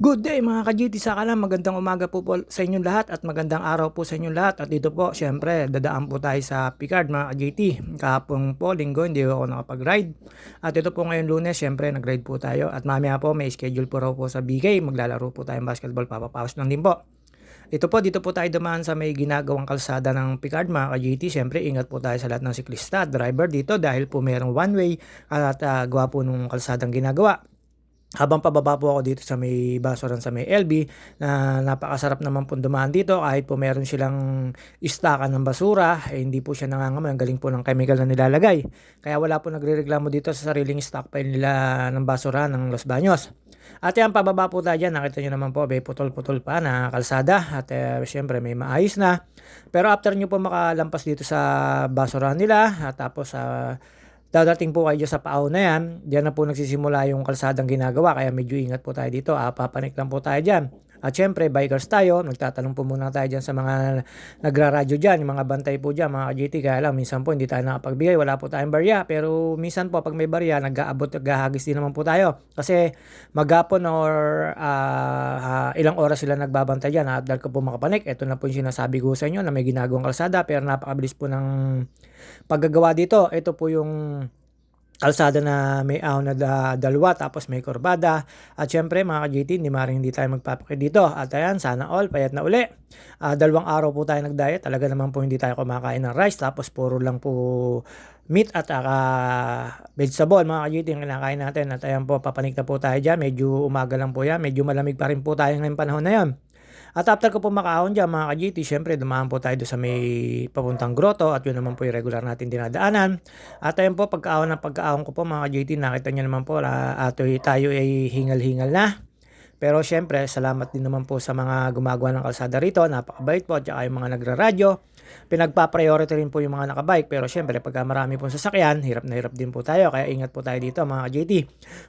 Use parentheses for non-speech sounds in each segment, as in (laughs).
Good day mga ka-GT sa kalam, magandang umaga po, po sa inyong lahat at magandang araw po sa inyong lahat. At dito po syempre dadaan po tayo sa Picard mga ka-GT kahapon po linggo hindi ako nakapag-ride. At ito po ngayon lunes syempre nag-ride po tayo. At mamaya po may schedule po raw po sa BK maglalaro po tayong basketball. Papapawas lang din po. Ito po, dito po tayo dumaan sa may ginagawang kalsada ng Picard mga ka-GT. Siyempre, ingat po tayo sa lahat ng siklista driver dito dahil po merong one way at uh, gawa po nung kalsadang ginagawa habang pababa po ako dito sa may basuran sa may LB na napakasarap naman po dumaan dito kahit po meron silang istakan ng basura eh, hindi po siya nangangamoy ang galing po ng chemical na nilalagay. Kaya wala po nagrereklamo dito sa sariling stockpile nila ng basura ng Los Baños. At yan pababa po tayo dyan. Nakita nyo naman po putol-putol pa na kalsada at eh, syempre may maayos na. Pero after nyo po makalampas dito sa basura nila at tapos sa uh, Dadating po kayo sa paaw na yan, diyan na po nagsisimula yung kalsadang ginagawa kaya medyo ingat po tayo dito. Ah, papanik lang po tayo dyan. At syempre, bikers tayo, nagtatanong po muna tayo dyan sa mga nagraradyo dyan, yung mga bantay po dyan, mga GT. Kaya lang, minsan po hindi tayo nakapagbigay, wala po tayong barya. Pero minsan po, pag may barya, nag-aabot, naghahagis din naman po tayo. Kasi maghapon or uh, uh, ilang oras sila nagbabantay dyan. At dahil ko po makapanik, ito na po yung sinasabi ko sa inyo na may ginagawang kalsada, pero napakabilis po ng paggagawa dito. Ito po yung kalsada na may ahon na da, dalawa tapos may kurbada. At syempre mga ka-GT hindi maring hindi tayo magpapakit dito. At ayan sana all payat na uli. Uh, dalawang araw po tayo nag-diet. Talaga naman po hindi tayo kumakain ng rice tapos puro lang po meat at uh, vegetable. Mga ka-GT yung kinakain natin. At ayan po papanik po tayo dyan. Medyo umaga lang po yan. Medyo malamig pa rin po tayo ngayong panahon na yan at after ko po makaahon dyan mga ka-GT, syempre dumaan po tayo sa may papuntang grotto at yun naman po yung regular natin dinadaanan. At ayun po, pagkaahon ng pagkaahon ko po mga ka-GT, nakita nyo naman po uh, tayo ay hingal-hingal na. Pero syempre, salamat din naman po sa mga gumagawa ng kalsada rito. Napakabait po at saka yung mga nagraradyo. Pinagpa-priority rin po yung mga nakabike. Pero syempre, pagka marami pong sasakyan, hirap na hirap din po tayo. Kaya ingat po tayo dito mga JT.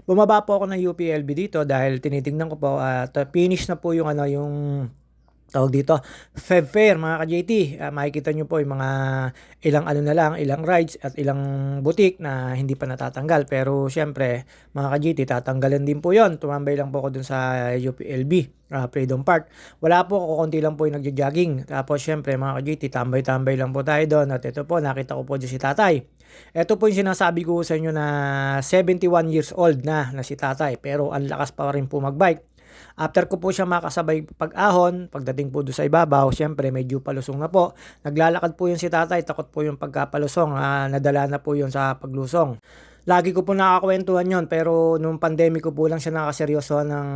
Bumaba po ako ng UPLB dito dahil tinitingnan ko po at uh, finish na po yung ano yung tawag dito, Feb Fair mga ka-JT. Uh, ah, makikita nyo po yung mga ilang ano na lang, ilang rides at ilang butik na hindi pa natatanggal. Pero syempre, mga ka-JT, tatanggalan din po yon Tumambay lang po ako dun sa UPLB, uh, ah, Freedom Park. Wala po ako, lang po yung nagja-jogging. Tapos syempre, mga ka-JT, tambay-tambay lang po tayo doon. At ito po, nakita ko po dyan si tatay. Ito po yung sinasabi ko sa inyo na 71 years old na, na si tatay. Pero ang lakas pa rin po magbike. After ko po siya makasabay pag-ahon, pagdating po doon sa ibabaw, syempre medyo palusong na po. Naglalakad po yung si tatay, takot po yung pagkapalusong, ah, nadala na po yun sa paglusong. Lagi ko po nakakwentuhan yon pero nung pandemic ko po lang siya nakaseryoso ng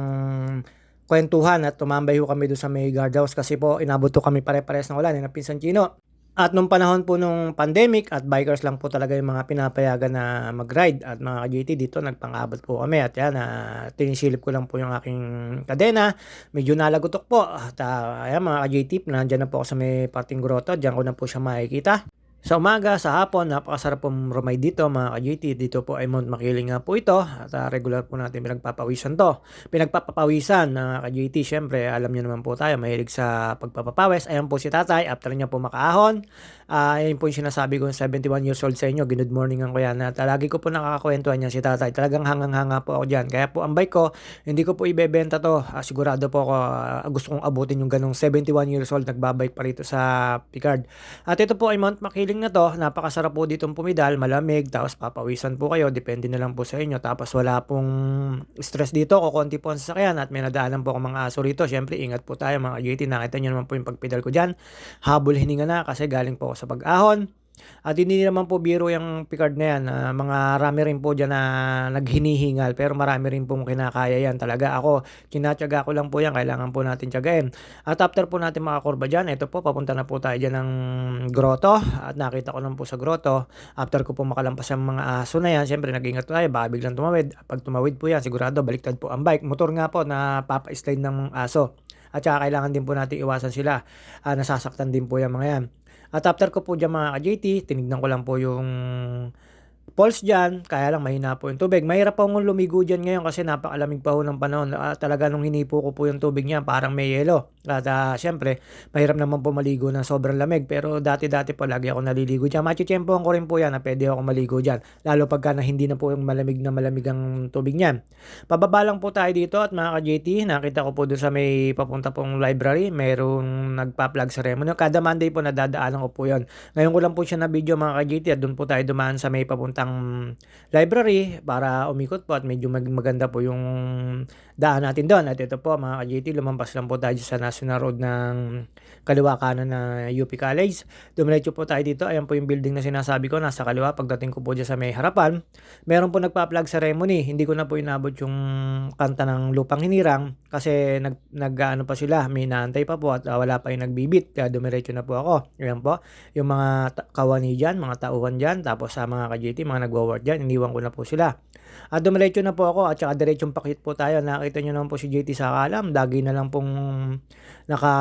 kwentuhan at tumambay ho kami doon sa may guardhouse kasi po inabot to kami pare-pares na wala ni na pinsan Chino. At nung panahon po nung pandemic at bikers lang po talaga yung mga pinapayagan na mag-ride. At mga ka-GT dito nagpang-abot po kami. At yan uh, tinisilip ko lang po yung aking kadena. Medyo nalagutok po. At uh, ayan mga ka-GT nandiyan na po ako sa may parting grotto. Diyan ko na po siya makikita sa umaga, sa hapon, napakasarap pong rumay dito mga ka-GT. Dito po ay Mount Makiling nga po ito at uh, regular po natin pinagpapawisan to. Pinagpapawisan na uh, ka-GT, syempre alam niyo naman po tayo, mahilig sa pagpapapawis. Ayan po si tatay, after niya po makaahon. Uh, ayan po yung sinasabi ko, 71 years old sa inyo, good morning ang kuya na lagi ko po nakakakwentuhan niya si tatay. Talagang hangang-hanga po ako dyan. Kaya po ang bike ko, hindi ko po ibebenta to. Uh, sigurado po ako, uh, gusto kong abutin yung ganong 71 years old nagbabike pa rito sa Picard. At ito po ay Mount Makiling na to, napakasarap po ditong pumidal, malamig, tapos papawisan po kayo, depende na lang po sa inyo. Tapos wala pong stress dito, kukunti po ang sasakyan at may nadaanan po akong mga aso rito. Siyempre, ingat po tayo mga GT, nakita nyo naman po yung pagpidal ko dyan. Habol hininga na kasi galing po sa pag-ahon. At hindi naman po biro yung Picard na yan. Uh, mga rami rin po dyan na naghinihingal pero marami rin pong kinakaya yan. Talaga ako, kinatyaga ko lang po yan. Kailangan po natin tiyagain. At after po natin makakurba dyan, ito po, papunta na po tayo dyan ng grotto. At nakita ko lang po sa grotto. After ko po makalampas yung mga aso na yan, syempre nag-ingat tayo. Baka biglang tumawid. Pag tumawid po yan, sigurado baliktad po ang bike. Motor nga po na papa-slide ng aso. At saka kailangan din po natin iwasan sila. Uh, nasasaktan din po yung mga yan. At after ko po dyan mga ka-JT, tinignan ko lang po yung falls dyan, kaya lang mahina po yung tubig. Mahirap po akong lumigo dyan ngayon kasi napakalamig pa ho ng panahon. Ah, talaga nung hinipo ko po yung tubig niya, parang may yelo. At ah, syempre, mahirap naman po maligo ng sobrang lamig. Pero dati-dati po lagi ako naliligo dyan. Machichempohan ko rin po yan na pwede ako maligo dyan. Lalo pagka na hindi na po yung malamig na malamig ang tubig niyan. Pababa lang po tayo dito at mga ka-JT, nakita ko po doon sa may papunta pong library, mayroong nagpa-plug ceremony. Kada Monday po nadadaanan ko po yon. Ngayon ko lang po siya na video mga ka-JT at doon po tayo dumaan sa may papuntang library para umikot po at medyo mag- maganda po yung daan natin doon. At ito po mga ka-JT, lumampas lang po tayo sa National Road ng kaliwa kanan na UP College. Dumiretso po tayo dito. Ayan po yung building na sinasabi ko. Nasa kaliwa. Pagdating ko po dyan sa may harapan, meron po nagpa-plug ceremony. Hindi ko na po inabot yung kanta ng lupang hinirang kasi nag, nag ano pa sila. May naantay pa po at ah, wala pa yung nagbibit. Kaya dumiretso na po ako. Ayan po. Yung mga kawani dyan, mga tauhan dyan. Tapos sa mga ka-JT, mga nagwo-work dyan. Iniwan ko na po sila. At dumiretso na po ako at saka diretsong pakit po tayo. Nakita nyo naman po si JT sa kalam. Dagi na lang pong naka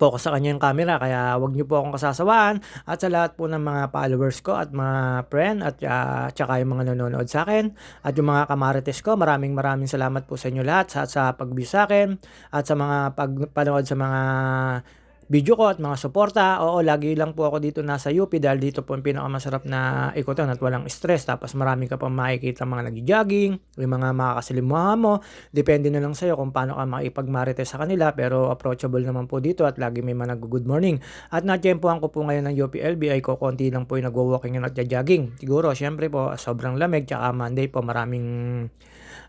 focus sa kanya yung camera kaya wag niyo po akong kasasawaan at sa lahat po ng mga followers ko at mga friend at uh, tsaka yung mga nanonood sa akin at yung mga kamarites ko maraming maraming salamat po sa inyo lahat sa, sa pag-view sa akin at sa mga pagpanood sa mga video ko at mga suporta. Oo, lagi lang po ako dito nasa UP dahil dito po yung pinakamasarap na ikutan at walang stress. Tapos marami ka pang makikita mga nag-jogging, yung mga makakasalimuha mo. Depende na lang sa'yo kung paano ka makipagmarite sa kanila pero approachable naman po dito at lagi may mga nag-good morning. At na-tsempohan ko po ngayon ng UPLB ay ko konti lang po yung nagwo-walking at jogging. Siguro, syempre po, sobrang lamig tsaka Monday po maraming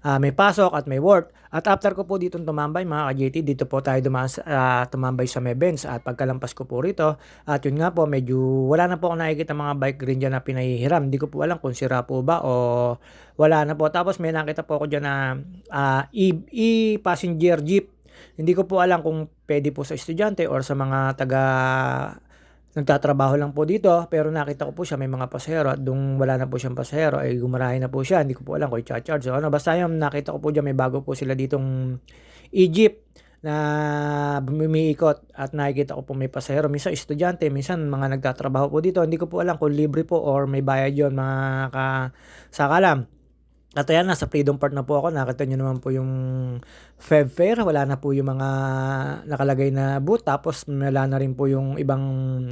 uh, may pasok at may work. At after ko po dito tumambay mga ka-JT, dito po tayo dumas, uh, tumambay sa may bench at pagkalampas ko po rito. At yun nga po, medyo wala na po ako nakikita mga bike rin dyan na pinahihiram. Hindi ko po alam kung sira po ba o wala na po. Tapos may nakita po ako dyan na uh, e-passenger jeep. Hindi ko po alam kung pwede po sa estudyante or sa mga taga nagtatrabaho lang po dito pero nakita ko po siya may mga pasahero at dung wala na po siyang pasahero ay gumarahe na po siya hindi ko po alam kung i-charge so ano. Basta yung nakita ko po dyan may bago po sila ditong Egypt na bumiikot at nakikita ko po may pasahero. Minsan estudyante minsan mga nagtatrabaho po dito hindi ko po alam kung libre po or may bayad yon mga kasakalam at ayan, nasa Freedom Park na po ako. Nakita nyo naman po yung Feb Fair. Wala na po yung mga nakalagay na booth. Tapos wala na rin po yung ibang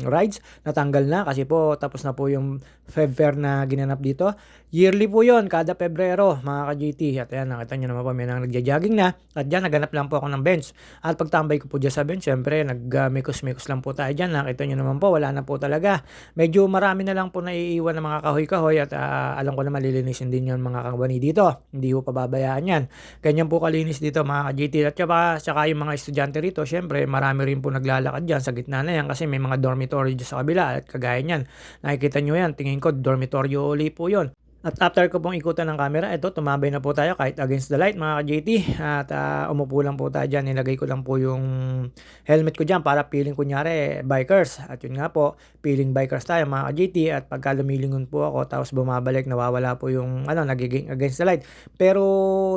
rides. Natanggal na kasi po tapos na po yung Feb Fair na ginanap dito. Yearly po yon kada Pebrero mga ka-GT. At ayan, nakita nyo naman po may nang nagja-jogging na. At dyan, naganap lang po ako ng bench. At pagtambay ko po dyan sa bench, syempre, nag-mikos-mikos lang po tayo dyan. Nakita nyo naman po, wala na po talaga. Medyo marami na lang po naiiwan ng mga kahoy-kahoy at uh, alam ko na malilinisin din yon mga kawani dito. Hindi ko pababayaan yan. Ganyan po kalinis dito mga ka-GT. At saka, saka yung mga estudyante rito, syempre, marami rin po naglalakad dyan sa gitna na yan kasi may mga dormitory dyan sa kabila at kagaya niyan. Nakikita nyo yan, tingin ko dormitorio uli po yon at after ko pong ikutan ng camera, ito, tumabay na po tayo kahit against the light mga ka-JT. At uh, umupo lang po tayo dyan. Nilagay ko lang po yung helmet ko dyan para feeling kunyari bikers. At yun nga po, feeling bikers tayo mga ka-JT. At pagka lumilingon po ako, tapos bumabalik, nawawala po yung ano, nagiging against the light. Pero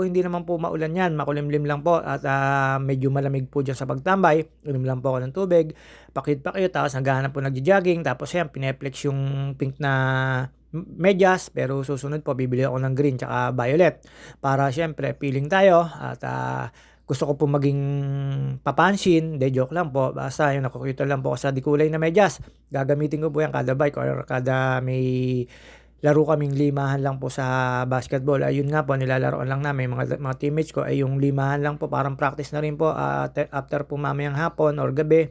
hindi naman po maulan yan. Makulimlim lang po. At uh, medyo malamig po dyan sa pagtambay. Inom lang po ako ng tubig. Pakit-pakit. Tapos naghahanap po nagja-jogging. Tapos yan, pineflex yung pink na medyas pero susunod po bibili ako ng green tsaka violet para syempre feeling tayo at uh, gusto ko po maging papansin, de joke lang po, basta yung nakukita lang po sa dikulay na medyas. Gagamitin ko po yan kada bike or kada may laro kaming limahan lang po sa basketball. Ayun nga po, nilalaroan lang namin mga, mga teammates ko ay yung limahan lang po, parang practice na rin po uh, after po mamayang hapon or gabi.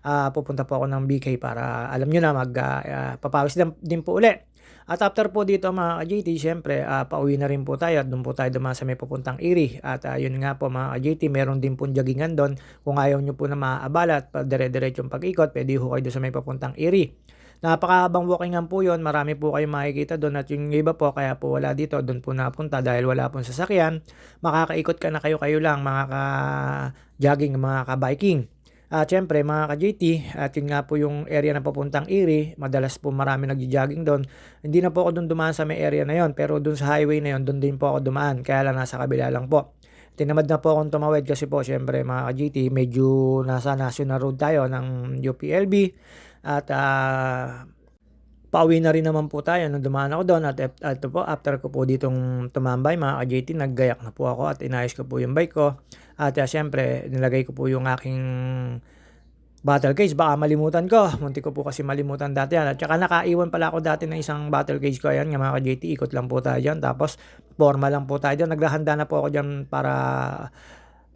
Uh, pupunta po ako ng BK para alam nyo na mag uh, uh, papawis din, din po uli at after po dito mga ka-JT, syempre uh, pauwi na rin po tayo at doon po tayo dumaan sa may papuntang Iri. At uh, yun nga po mga ka-JT, meron din po joggingan doon. Kung ayaw nyo po na maaabala at dire-diretsong pag-ikot, pwede ho kayo doon sa may papuntang Iri. Napakahabang walkingan po yon marami po kayong makikita doon at yung iba po kaya po wala dito, doon po napunta dahil wala pong sasakyan. Makakaikot ka na kayo-kayo lang mga ka-jogging, mga ka-biking. At syempre mga ka-JT, at yun nga po yung area na papuntang Erie, madalas po marami nagja-jogging doon. Hindi na po ako doon dumaan sa may area na yon, pero doon sa highway na yon, doon din po ako dumaan, kaya lang nasa kabila lang po. Tinamad na po akong tumawid kasi po syempre mga ka-GT, medyo nasa national road tayo ng UPLB at uh, pauwi na rin naman po tayo. Nung dumaan ako doon at at ito po after ko po ditong tumambay mga ka-JT naggayak na po ako at inayos ko po yung bike ko. At uh, syempre nilagay ko po yung aking battle cage. Baka malimutan ko. (laughs) Munti ko po kasi malimutan dati yan. At saka nakaiwan pala ako dati ng isang battle cage ko. Ayan nga mga ka-JT ikot lang po tayo dyan. Tapos forma lang po tayo dyan. Naghahanda na po ako dyan para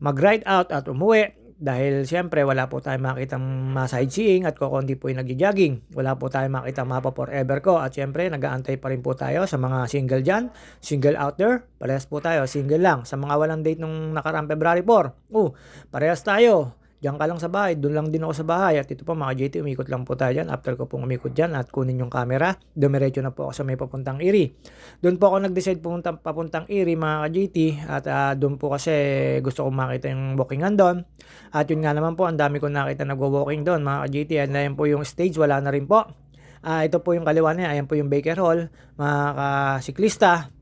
mag-ride out at umuwi dahil siyempre wala po tayong makitang ma-sightseeing at kukundi po yung nagja-jogging. Wala po tayong makita mapa forever ko at siyempre nag-aantay pa rin po tayo sa mga single dyan, single out there, parehas po tayo, single lang. Sa mga walang date nung nakarang February 4, oh, parehas tayo. Diyan ka lang sa bahay, doon lang din ako sa bahay. At ito po mga JT, umikot lang po tayo dyan. After ko pong umikot dyan at kunin yung camera, dumiretso na po ako sa may papuntang Iri. Doon po ako nag-decide pumunta papuntang Iri mga ka-JT. At uh, doon po kasi gusto kong makita yung walkingan doon. At yun nga naman po, ang dami ko nakita nagwo-walking doon mga ka-JT. And ayan po yung stage, wala na rin po. Uh, ito po yung kaliwa niya, ayan po yung Baker Hall, mga kasiklista.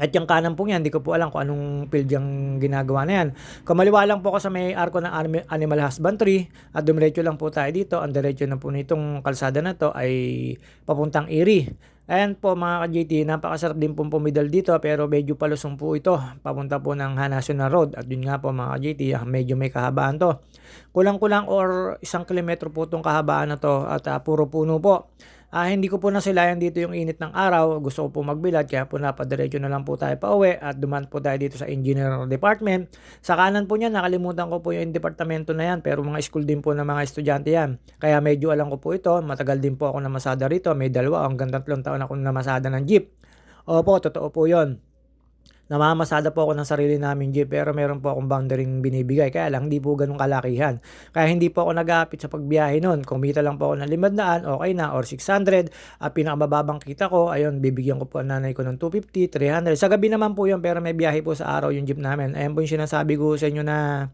At yung kanan po yan, hindi ko po alam kung anong field yung ginagawa na yan. Kumaliwa lang po ako sa may arko ng animal husbandry at dumiretso lang po tayo dito. Ang diretso na po nitong kalsada na to ay papuntang Iri. Ayan po mga ka-JT, napakasarap din pong pumidal dito pero medyo palusong po ito. Papunta po ng National Road at yun nga po mga ka-JT, medyo may kahabaan to. Kulang-kulang or isang kilometro po itong kahabaan na to at uh, puro puno po. Uh, hindi ko po nasilayan dito yung init ng araw. Gusto ko po magbilad kaya po napadiretso na lang po tayo pa uwi at duman po tayo dito sa engineer department. Sa kanan po niya nakalimutan ko po yung departamento na yan pero mga school din po ng mga estudyante yan. Kaya medyo alam ko po ito. Matagal din po ako namasada rito. May dalawa hanggang tatlong taon ako namasada ng jeep. Opo, totoo po yon namamasada po ako ng sarili namin jeep pero meron po akong boundaring binibigay. Kaya lang hindi po ganun kalakihan. Kaya hindi po ako nag-aapit sa pagbiyahe noon kumita lang po ako ng 500 okay na or 600 at pinakamababang kita ko ayun bibigyan ko po ang nanay ko ng 250 300 sa gabi naman po yun pero may biyahe po sa araw yung jeep namin. Ayun po yung sinasabi ko sa inyo na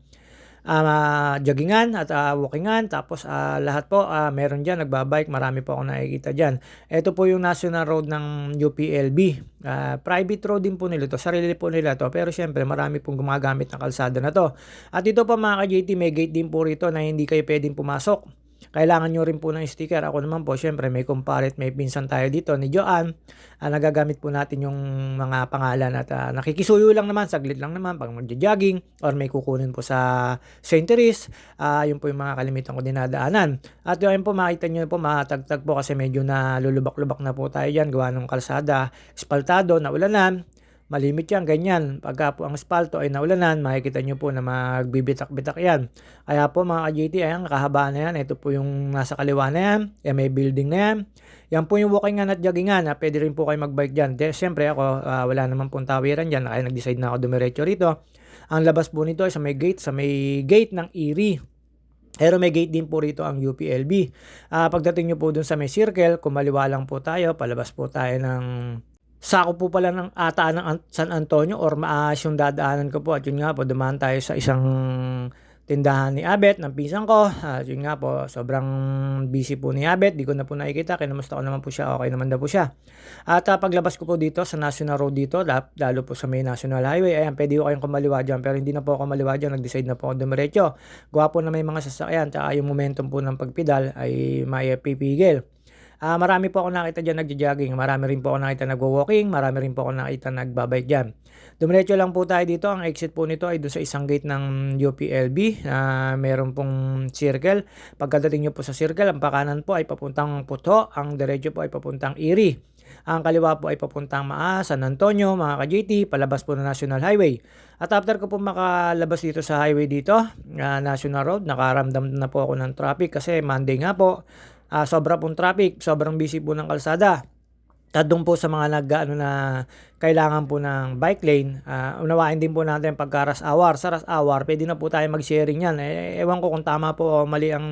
uh, joggingan at uh, walkingan. Tapos uh, lahat po uh, meron dyan nagbabike. Marami po ako nakikita dyan. Ito po yung national road ng UPLB uh, private road din po nila to. Sarili po nila to. Pero syempre marami pong gumagamit ng kalsada na to. At ito pa mga ka-JT may gate din po rito na hindi kayo pwedeng pumasok kailangan nyo rin po ng sticker. Ako naman po, syempre may kumparet, may pinsan tayo dito ni Joanne. Uh, nagagamit po natin yung mga pangalan at uh, nakikisuyo lang naman, saglit lang naman pag magja-jogging or may kukunin po sa St. Therese. Uh, yun po yung mga kalimitan ko dinadaanan. At yun po, makita nyo po, matagtag po kasi medyo na lulubak-lubak na po tayo dyan. Gawa ng kalsada, espaltado, na ulanan malimit yan, ganyan. Pagka po ang espalto ay naulanan, makikita nyo po na magbibitak-bitak yan. Kaya po mga ka-JT, ayan, kahabaan na yan. Ito po yung nasa kaliwa na yan. Yan may building na yan. Yan po yung walkingan at joggingan. Ha? Pwede rin po kayo magbike dyan. De, siyempre ako, uh, wala naman pong tawiran dyan. Kaya nag-decide na ako dumiretso rito. Ang labas po nito ay sa may gate, sa may gate ng Erie. Pero may gate din po rito ang UPLB. Uh, pagdating nyo po dun sa may circle, kumaliwa lang po tayo, palabas po tayo ng Sako po pala ng ata ng San Antonio or maayos yung dadaanan ko po. At yun nga po, dumaan tayo sa isang tindahan ni Abet ng pisang ko. At yun nga po, sobrang busy po ni Abet. Di ko na po nakikita. Kinamusta ko naman po siya. Okay naman daw po siya. At uh, paglabas ko po dito sa National Road dito, lalo po sa may National Highway, ayan, pwede ko kayong kumaliwa dyan. Pero hindi na po ako kumaliwa dyan. Nag-decide na po ako dumiretso. Gawa po na may mga sasakyan. Tsaka yung momentum po ng pagpidal ay may pipigil. Uh, marami po ako nakita dyan nagja-jogging, marami rin po ako nakita nagwo-walking, marami rin po ako nakita nagbabike dyan. Dumiretso lang po tayo dito, ang exit po nito ay doon sa isang gate ng UPLB na uh, meron pong circle. Pagkadating nyo po sa circle, ang pakanan po ay papuntang Puto, ang diretso po ay papuntang Iri. Ang kaliwa po ay papuntang Maa, San Antonio, mga ka-JT, palabas po ng National Highway. At after ko po makalabas dito sa highway dito, uh, National Road, nakaramdam na po ako ng traffic kasi Monday nga po uh, sobra pong traffic, sobrang busy po ng kalsada. At doon po sa mga nag ano na kailangan po ng bike lane, uh, unawain din po natin pagka rush hour. Sa rush hour, pwede na po tayo mag-sharing yan. Eh, ewan ko kung tama po o mali ang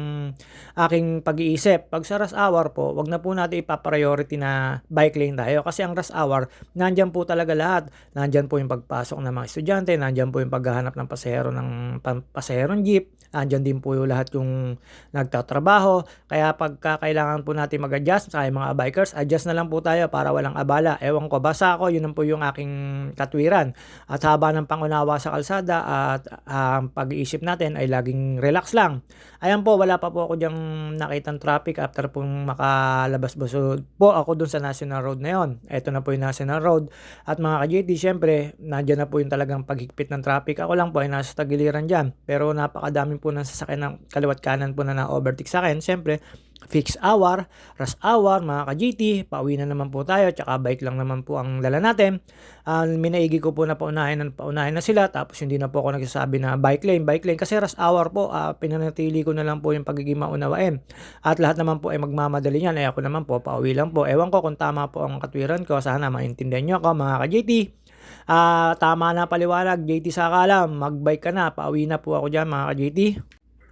aking pag-iisip. Pag sa rush hour po, wag na po natin ipa-priority na bike lane tayo. Kasi ang rush hour, nandyan po talaga lahat. Nandyan po yung pagpasok ng mga estudyante, nandyan po yung paghahanap ng pasahero ng pasaherong jeep, nandyan din po yung lahat yung nagtatrabaho. Kaya pagka kailangan po natin mag-adjust sa mga bikers, adjust na lang po tayo para walang abala. Ewan ko, basta ako, yun po yung aking katwiran. At haba ng pangunawa sa kalsada at ang pag-iisip natin ay laging relax lang. Ayan po, wala pa po ako diyang nakitang traffic after pong makalabas po ako dun sa National Road na yon. Ito na po yung National Road. At mga ka-JT, syempre, nandiyan na po yung talagang paghigpit ng traffic. Ako lang po ay nasa tagiliran dyan. Pero napakadami po ng sasakyan ng kaliwat kanan po na na-overtake sa akin. Syempre, fixed hour, rush hour, mga ka-GT, pauwi na naman po tayo, tsaka bike lang naman po ang dala natin. Uh, minaigi ko po na paunahin, paunahin na sila, tapos hindi na po ako nagsasabi na bike lane, bike lane, kasi rush hour po, uh, pinanatili ko na lang po yung pagiging maunawain. At lahat naman po ay magmamadali yan, eh ako naman po, pauwi lang po. Ewan ko kung tama po ang katwiran ko, sana maintindihan nyo ako mga ka-GT. Uh, tama na paliwanag, JT Sakalam, magbike ka na, pauwi na po ako dyan mga ka-JT.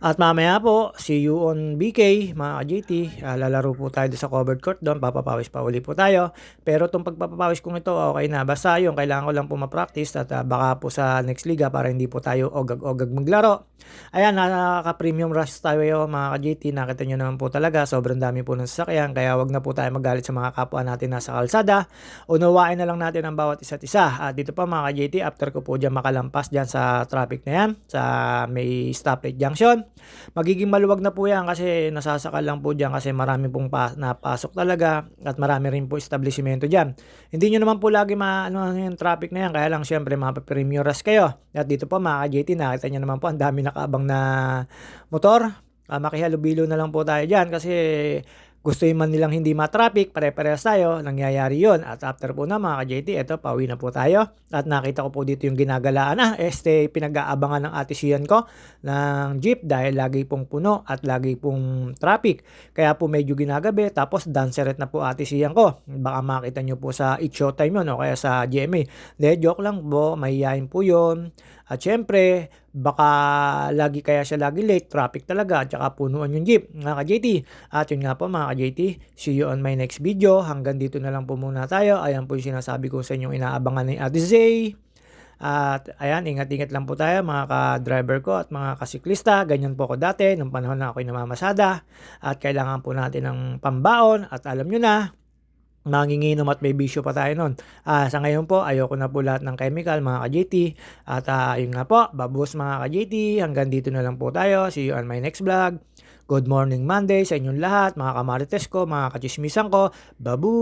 At mamaya po, see you on BK, mga ka-JT. Uh, lalaro po tayo sa covered court doon. Papapawis pa uli po tayo. Pero itong pagpapawis kong ito, okay na. Basta yung kailangan ko lang po ma-practice at uh, baka po sa next liga para hindi po tayo ogag-ogag maglaro. Ayan, nakaka-premium rush tayo mga ka-JT. Nakita nyo naman po talaga. Sobrang dami po ng sasakyan. Kaya wag na po tayo magalit sa mga kapwa natin nasa kalsada. Unawain na lang natin ang bawat isa't isa. At dito pa mga ka-JT, after ko po dyan makalampas dyan sa traffic na yan, sa may stoplight junction, magiging maluwag na po yan kasi nasasakal lang po dyan kasi marami pong pa, napasok talaga at marami rin po establishmento dyan. Hindi nyo naman po lagi ma, ano, yung traffic na yan kaya lang syempre mapapremyo rush kayo. At dito po mga ka-JT nakita nyo naman po ang dami nakaabang na motor. Uh, makihalubilo na lang po tayo dyan kasi gusto man nilang hindi ma-traffic, pare-parehas tayo, nangyayari yon At after po na mga ka-JT, eto, pauwi na po tayo. At nakita ko po dito yung ginagalaan na, este, pinag-aabangan ng atisiyan ko ng jeep dahil lagi pong puno at lagi pong traffic. Kaya po medyo ginagabi, tapos danseret na po atisiyan ko. Baka makita nyo po sa It Showtime yun, o kaya sa GMA. De, joke lang po, mahihayin po yun. At syempre, baka lagi kaya siya lagi late, traffic talaga, at saka punuan yung jeep, mga ka-JT. At yun nga po mga ka-JT, see you on my next video. Hanggang dito na lang po muna tayo. Ayan po yung sinasabi ko sa inyong inaabangan ni Ate Zay. At ayan, ingat-ingat lang po tayo mga ka-driver ko at mga kasiklista. Ganyan po ako dati nung panahon na ako'y namamasada. At kailangan po natin ng pambaon. At alam nyo na, manginginom at may bisyo pa tayo nun. Uh, sa ngayon po, ayoko na po lahat ng chemical, mga ka-JT. At uh, yun nga po, babos mga ka-JT. Hanggang dito na lang po tayo. See you on my next vlog. Good morning Monday sa inyong lahat, mga kamarites ko, mga kachismisan ko. Babu!